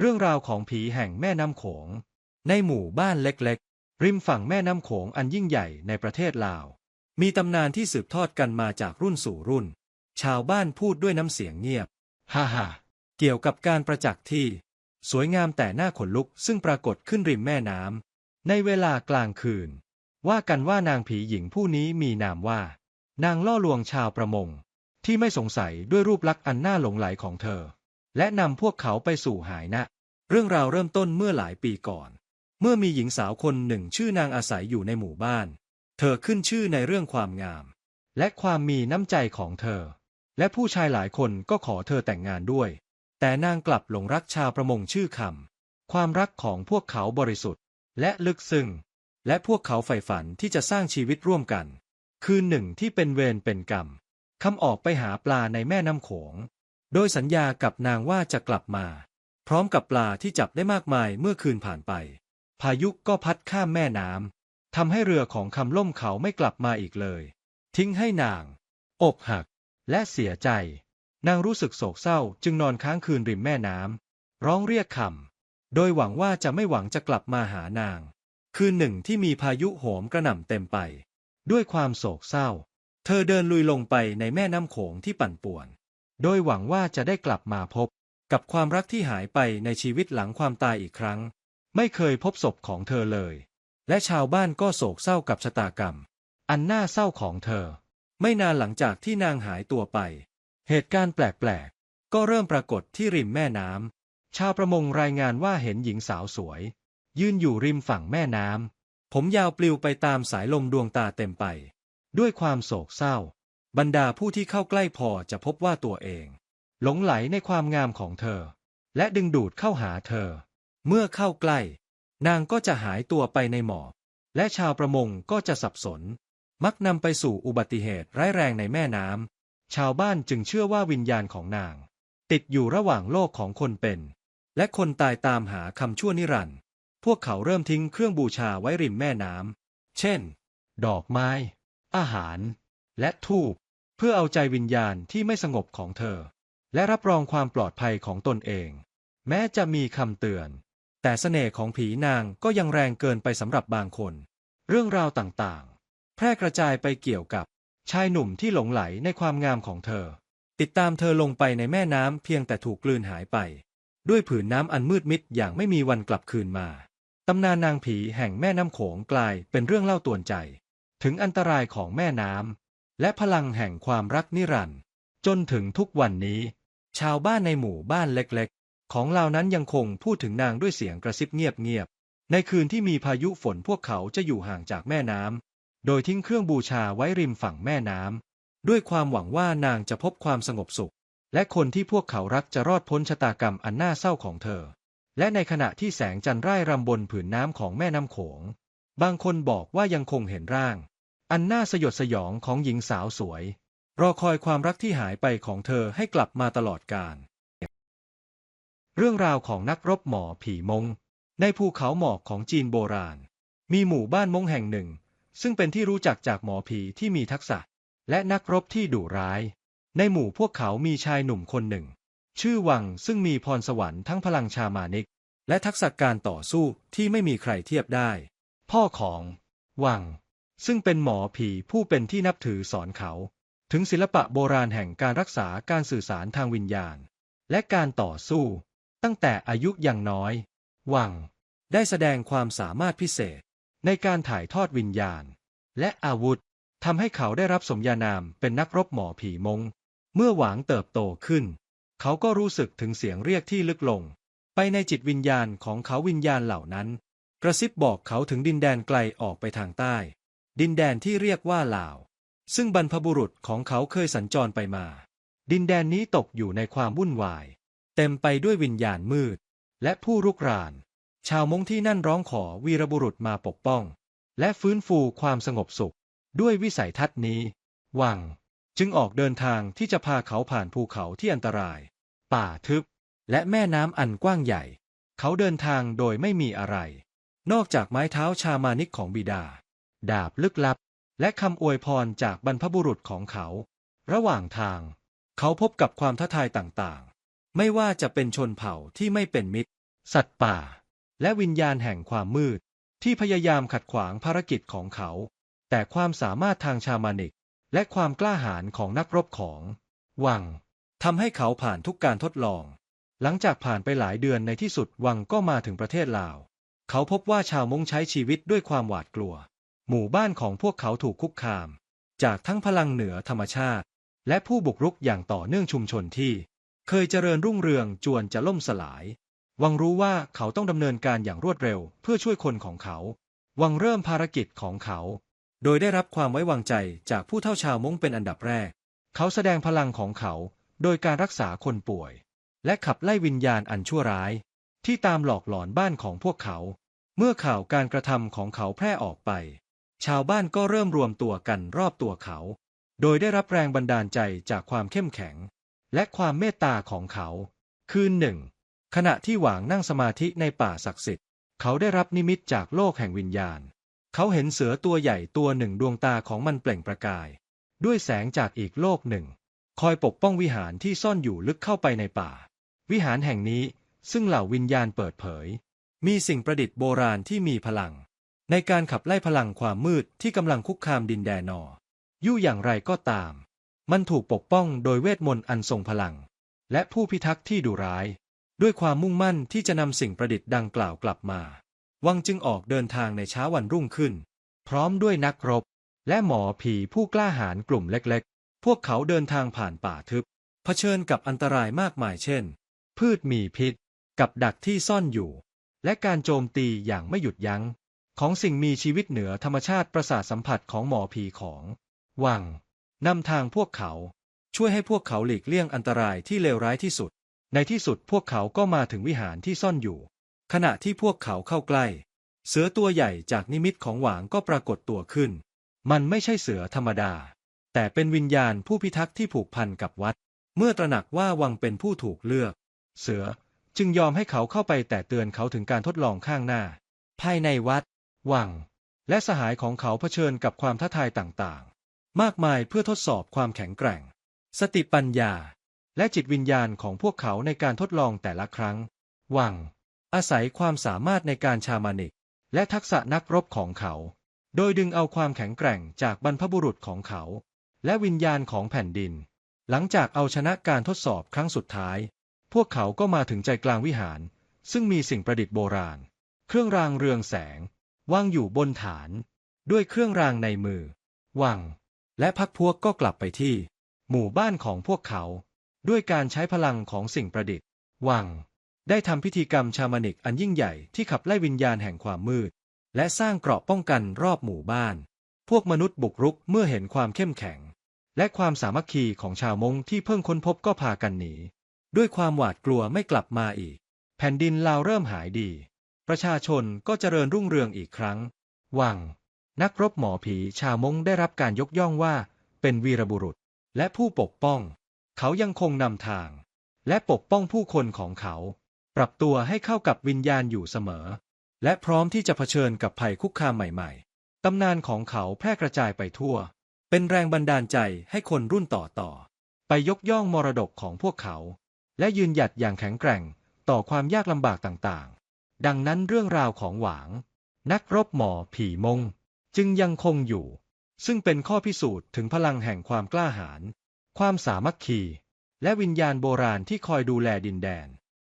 เรื่องราวของผีแห่งแม่น้ำโขง ในหมู่บ้านเล็กๆ ริมฝั่งแม่น้ำโขงอันยิ่งใหญ่ในประเทศลาว มีตำนานที่สืบทอดกันมาจากรุ่นสู่รุ่น ชาวบ้านพูดด้วยน้ำเสียงเงียบ ฮ่าฮ่าเกี่ยวกับการประจักษ์ที่ สวยงามแต่หน้าขนลุกซึ่งปรากฏขึ้นริมแม่น้ำในเวลากลางคืน ว่ากันว่านางผีหญิงผู้นี้มีนามว่า นางล่อลวงชาวประมง ที่ไม่สงสัยด้วยรูปลักษณ์อันน่าหลงไหลของเธอ และนำพวกเขาไปสู่หายนะ เรื่องราวเริ่มต้นเมื่อหลายปีก่อน เมื่อมีหญิงสาวคนหนึ่งชื่อนางอาศัยอยู่ในหมู่บ้าน เธอขึ้นชื่อในเรื่องความงาม และความมีน้ำใจของเธอ และผู้ชายหลายคนก็ขอเธอแต่งงานด้วย แต่นางกลับหลงรักชาวประมงชื่อคำความรักของพวกเขาบริสุทธิ์ และลึกซึ้งและพวกเขาใฝ่ฝันที่จะสร้างชีวิตร่วมกัน คืนหนึ่งที่เป็นเวรเป็นกรรมคำออกไปหาปลาในแม่น้ำโขง โดยสัญญากับนางว่าจะกลับมา พร้อมกับปลาที่จับได้มากมายเมื่อคืนผ่านไป พายุก็พัดข้ามแม่น้ำทำให้เรือของคำล่มเขาไม่กลับมาอีกเลย ทิ้งให้นาง อกหัก และเสียใจ นางรู้สึกโศกเศร้าจึงนอนค้างคืนริมแม่น้ำร้องเรียกคำโดยหวังว่าจะไม่หวังจะกลับมาหานาง คืนหนึ่งที่มีพายุโหมกระหน่ำเต็มไป ด้วยความโศกเศร้า เธอเดินลุยลงไปในแม่น้ำโขงที่ปั่นป่วน โดยหวังว่าจะได้กลับมาพบกับความรักที่หายไปในชีวิตหลังความตายอีกครั้ง ไม่เคยพบศพของเธอเลย และชาวบ้านก็โศกเศร้ากับชะตากรรม อันน่าเศร้าของเธอ ไม่นานหลังจากที่นางหายตัวไป เหตุการณ์แปลกๆ ก็เริ่มปรากฏที่ริมแม่น้ำชาวประมงรายงานว่าเห็นหญิงสาวสวย ยืนอยู่ริมฝั่งแม่น้ำผมยาวปลิวไปตามสายลมดวงตาเต็มไป ด้วยความโศกเศร้า บรรดาผู้ที่เข้าใกล้พอจะพบว่าตัวเอง หลงไหลในความงามของเธอ และดึงดูดเข้าหาเธอ เมื่อเข้าใกล้ นางก็จะหายตัวไปในหมอกและชาวประมงก็จะสับสน มักนำไปสู่อุบัติเหตุร้ายแรงในแม่น้ำชาวบ้านจึงเชื่อว่าวิญญาณของนาง ติดอยู่ระหว่างโลกของคนเป็น และคนตายตามหาคำชั่วนิรันดร์พวกเขาเริ่มทิ้งเครื่องบูชาไว้ริมแม่น้ำเช่น ดอกไม้ อาหาร และทูบ เพื่อเอาใจวิญญาณที่ไม่สงบของเธอ และรับรองความปลอดภัยของตนเอง แม้จะมีคำเตือน แต่เสน่ห์ของผีนางก็ยังแรงเกินไปสำหรับบางคน เรื่องราวต่างๆ แพร่กระจายไปเกี่ยวกับชายหนุ่มที่หลงไหลในความงามของเธอ ติดตามเธอลงไปในแม่น้ำเพียงแต่ถูกกลืนหายไป ด้วยผืนน้ำอันมืดมิดอย่างไม่มีวันกลับคืนมาตำนานนางผีแห่งแม่น้ำโขงกลายเป็นเรื่องเล่าตวนใจ ถึงอันตรายของแม่น้ำ และพลังแห่งความรักนิรันดร์จนถึงทุกวันนี้ ชาวบ้านในหมู่บ้านเล็กๆ ของเรานั้นยังคงพูดถึงนางด้วยเสียงกระซิบเงียบๆ ในคืนที่มีพายุฝนพวกเขาจะอยู่ห่างจากแม่น้ำ โดยทิ้งเครื่องบูชาไว้ริมฝั่งแม่น้ำ ด้วยความหวังว่านางจะพบความสงบสุข และคนที่พวกเขารักจะรอดพ้นชะตากรรมอันน่าเศร้าของเธอ และในขณะที่แสงจันทร์ร่ายรำบนผืนน้ำของแม่น้ำโขง บางคนบอกว่ายังคงเห็นร่าง อันน่าสยดสยองของหญิงสาวสวย รอคอยความรักที่หายไปของเธอให้กลับมาตลอดกาลเรื่องราวของนักรบหมอผีมง ในภูเขาหมอกของจีนโบราณ มีหมู่บ้านมงแห่งหนึ่ง ซึ่งเป็นที่รู้จักจากหมอผีที่มีทักษะ และนักรบที่ดุร้าย ในหมู่พวกเขามีชายหนุ่มคนหนึ่ง ชื่อวังซึ่งมีพรสวรรค์ทั้งพลังชามานิก และทักษะการต่อสู้ที่ไม่มีใครเทียบได้ พ่อของ วัง ซึ่งเป็นหมอผีผู้เป็นที่นับถือสอนเขา ถึงศิลปะโบราณแห่งการรักษาการสื่อสารทางวิญญาณ และการต่อสู้ ตั้งแต่อายุยังน้อย วัง ได้แสดงความสามารถพิเศษ ในการถ่ายทอดวิญญาณ และอาวุธทำให้เขาได้รับสมญานามเป็นนักรบหมอผีมง เมื่อหวังเติบโตขึ้น เขาก็รู้สึกถึงเสียงเรียกที่ลึกลง ไปในจิตวิญญาณของเขาวิญญาณเหล่านั้น กระซิบบอกเขาถึงดินแดนไกลออกไปทางใต้ ดินแดนที่เรียกว่าลาว ซึ่งบรรพบุรุษของเขาเคยสัญจรไปมา ดินแดนนี้ตกอยู่ในความวุ่นวาย เต็มไปด้วยวิญญาณมืด และผู้รุกราน ชาวมงที่นั่นร้องขอวีรบุรุษมาปกป้อง และฟื้นฟูความสงบสุข ด้วยวิสัยทัศน์นี้วัง จึงออกเดินทางที่จะพาเขาผ่านภูเขาที่อันตราย ป่าทึบ และแม่น้ำอันกว้างใหญ่ เขาเดินทางโดยไม่มีอะไร นอกจากไม้เท้าชามานิกของบิดา ดาบลึกลับ และคำอวยพรจากบรรพบุรุษของเขา ระหว่างทาง เขาพบกับความท้าทายต่างๆ ไม่ว่าจะเป็นชนเผ่าที่ไม่เป็นมิตร สัตว์ป่า และวิญญาณแห่งความมืด ที่พยายามขัดขวางภารกิจของเขา แต่ความสามารถทางชามานิก และความกล้าหาญของนักรบของวังทำให้เขาผ่านทุกการทดลอง หลังจากผ่านไปหลายเดือนในที่สุดวังก็มาถึงประเทศลาว เขาพบว่าชาวมงใช้ชีวิตด้วยความหวาดกลัว หมู่บ้านของพวกเขาถูกคุกคาม จากทั้งพลังเหนือธรรมชาติ และผู้บุกรุกอย่างต่อเนื่องชุมชนที่ เคยเจริญรุ่งเรืองจวนจะล่มสลาย วังรู้ว่าเขาต้องดำเนินการอย่างรวดเร็วเพื่อช่วยคนของเขา วังเริ่มภารกิจของเขา โดยได้รับความไว้วางใจจากผู้เท่าชาวมงเป็นอันดับแรก เขาแสดงพลังของเขาโดยการรักษาคนป่วย และขับไล่วิญญาณอันชั่วร้าย ที่ตามหลอกหลอนบ้านของพวกเขา เมื่อข่าวการกระทำของเขาแพร่ออกไป ชาวบ้านก็เริ่มรวมตัวกันรอบตัวเขา โดยได้รับแรงบันดาลใจจากความเข้มแข็ง และความเมตตาของเขา คืนหนึ่ง ขณะที่หวางนั่งสมาธิในป่าศักดิ์สิทธิ์ เขาได้รับนิมิตจากโลกแห่งวิญญาณ เขาเห็นเสือตัวใหญ่ตัวหนึ่งดวงตาของมันเปล่งประกาย ด้วยแสงจากอีกโลกหนึ่ง คอยปกป้องวิหารที่ซ่อนอยู่ลึกเข้าไปในป่า วิหารแห่งนี้ซึ่งเหล่าวิญญาณเปิดเผย มีสิ่งประดิษฐ์โบราณที่มีพลัง ในการขับไล่พลังความมืดที่กำลังคุกคามดินแดนนอยู่อย่างไรก็ตาม มันถูกปกป้องโดยเวทมนต์อันทรงพลัง และผู้พิทักษ์ที่ดุร้าย ด้วยความมุ่งมั่นที่จะนำสิ่งประดิษฐ์ดังกล่าวกลับมา วังจึงออกเดินทางในเช้าวันรุ่งขึ้น พร้อมด้วยนักรบ และหมอผีผู้กล้าหาญกลุ่มเล็กๆ พวกเขาเดินทางผ่านป่าทึบ เผชิญกับอันตรายมากมายเช่น พืชมีพิษ กับดักที่ซ่อนอยู่ และการโจมตีอย่างไม่หยุดยัง้ง ของสิ่งมีชีวิตเหนือธรรมชาติประสาทสัมผัสของหมอผีของวังนำทางพวกเขา ช่วยให้พวกเขาหลีกเลี่ยงอันตรายที่เลวร้ายที่สุด ในที่สุดพวกเขาก็มาถึงวิหารที่ซ่อนอยู่ ขณะที่พวกเขาเข้าใกล้ เสือตัวใหญ่จากนิมิตของหวางก็ปรากฏตัวขึ้น มันไม่ใช่เสือธรรมดา แต่เป็นวิญญาณผู้พิทักษ์ที่ผูกพันกับวัด เมื่อตระหนักว่าวังเป็นผู้ถูกเลือก เสือจึงยอมให้เขาเข้าไปแต่เตือนเขาถึงการทดลองข้างหน้า ภายในวัด วัง และสหายของเขาเผชิญกับความท้าทายต่างๆ มากมายเพื่อทดสอบความแข็งแกร่ง สติปัญญา และจิตวิญญาณของพวกเขาในการทดลองแต่ละครั้ง วัง อาศัยความสามารถในการชามานิก และทักษะนักรบของเขา โดยดึงเอาความแข็งแกร่งจากบรรพบุรุษของเขา และวิญญาณของแผ่นดิน หลังจากเอาชนะการทดสอบครั้งสุดท้าย พวกเขาก็มาถึงใจกลางวิหาร ซึ่งมีสิ่งประดิษฐ์โบราณ เครื่องรางเรืองแสง วางอยู่บนฐาน ด้วยเครื่องรางในมือ วัง และพักพวกก็กลับไปที่ หมู่บ้านของพวกเขา ด้วยการใช้พลังของสิ่งประดิษฐ์ วัง ได้ทำพิธีกรรมชามานิกอันยิ่งใหญ่ที่ขับไล่วิญญาณแห่งความมืด และสร้างเกราะป้องกันรอบหมู่บ้าน พวกมนุษย์บุกรุกเมื่อเห็นความเข้มแข็ง และความสามัคคีของชาวมงที่เพิ่งค้นพบก็พากันหนีด้วยความหวาดกลัวไม่กลับมาอีก แผ่นดินลาวเริ่มหายดี ประชาชนก็เจริญรุ่งเรืองอีกครั้ง วัง นักรบหมอผีชาวมงได้รับการยกย่องว่า เป็นวีรบุรุษและผู้ปกป้อง เขายังคงนำทาง และปกป้องผู้คนของเขา ปรับตัวให้เข้ากับวิญญาณอยู่เสมอ และพร้อมที่จะเผชิญกับภัยคุกคามใหม่ ๆ ตำนานของเขาแพร่กระจายไปทั่ว เป็นแรงบันดาลใจให้คนรุ่นต่อๆไปยกย่องมรดกของพวกเขา และยืนหยัดอย่างแข็งแกร่งต่อความยากลำบากต่างๆ ดังนั้นเรื่องราวของหวาง นักรบหมอผีมง จึงยังคงอยู่ ซึ่งเป็นข้อพิสูจน์ถึงพลังแห่งความกล้าหาญความสามัคคี และวิญญาณโบราณที่คอยดูแลดินแดน